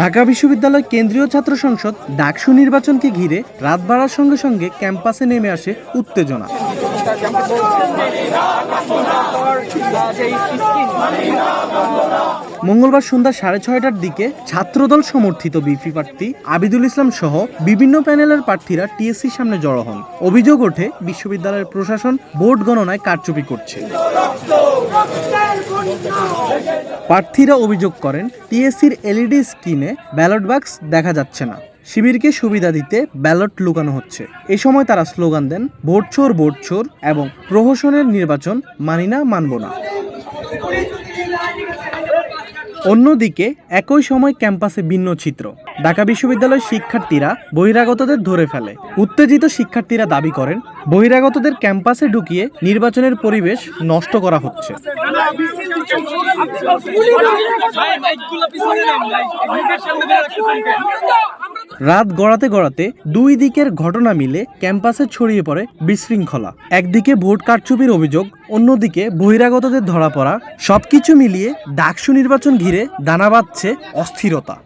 ঢাকা বিশ্ববিদ্যালয় কেন্দ্রীয় ছাত্র সংসদ ডাকসু নির্বাচনকে ঘিরে রাত বাড়ার সঙ্গে সঙ্গে ক্যাম্পাসে নেমে আসে উত্তেজনা। মঙ্গলবার সন্ধ্যা সাড়ে ছয়টার দিকে ছাত্রদল সমর্থিত বিপি প্রার্থী আবিদুল ইসলাম সহ বিভিন্ন প্যানেলের প্রার্থীরা টিএসসির সামনে জড়ো হন। অভিযোগ ওঠে, বিশ্ববিদ্যালয়ের প্রশাসন ভোট গণনায় কারচুপি করছে। প্রার্থীরা অভিযোগ করেন, টিএসসির এলইডি স্ক্রিনে ব্যালট বাক্স দেখা যাচ্ছে না। শিবিরকে সুবিধা দিতে ব্যালট লুকানো হচ্ছে। এই সময় তারা স্লোগান দেন, ভোট চোর ভোট চোর এবং প্রহসনের নির্বাচন মানি না, মানব না। অন্যদিকে, একই সময় ক্যাম্পাসে ভিন্ন চিত্র। ঢাকা বিশ্ববিদ্যালয়ের শিক্ষার্থীরা বহিরাগতদের ধরে ফেলে। উত্তেজিত শিক্ষার্থীরা দাবি করেন, বহিরাগতদের ক্যাম্পাসে ঢুকিয়ে নির্বাচনের পরিবেশ নষ্ট করা হচ্ছে। রাত গড়াতে গড়াতে দুই দিকের ঘটনা মিলে ক্যাম্পাসে ছড়িয়ে পড়ে বিশৃঙ্খলা। একদিকে ভোট কারচুপির অভিযোগ, অন্যদিকে বহিরাগতদের ধরা পড়া। সবকিছু মিলিয়ে ডাকসু নির্বাচন ঘিরে দানা বাঁধছে অস্থিরতা।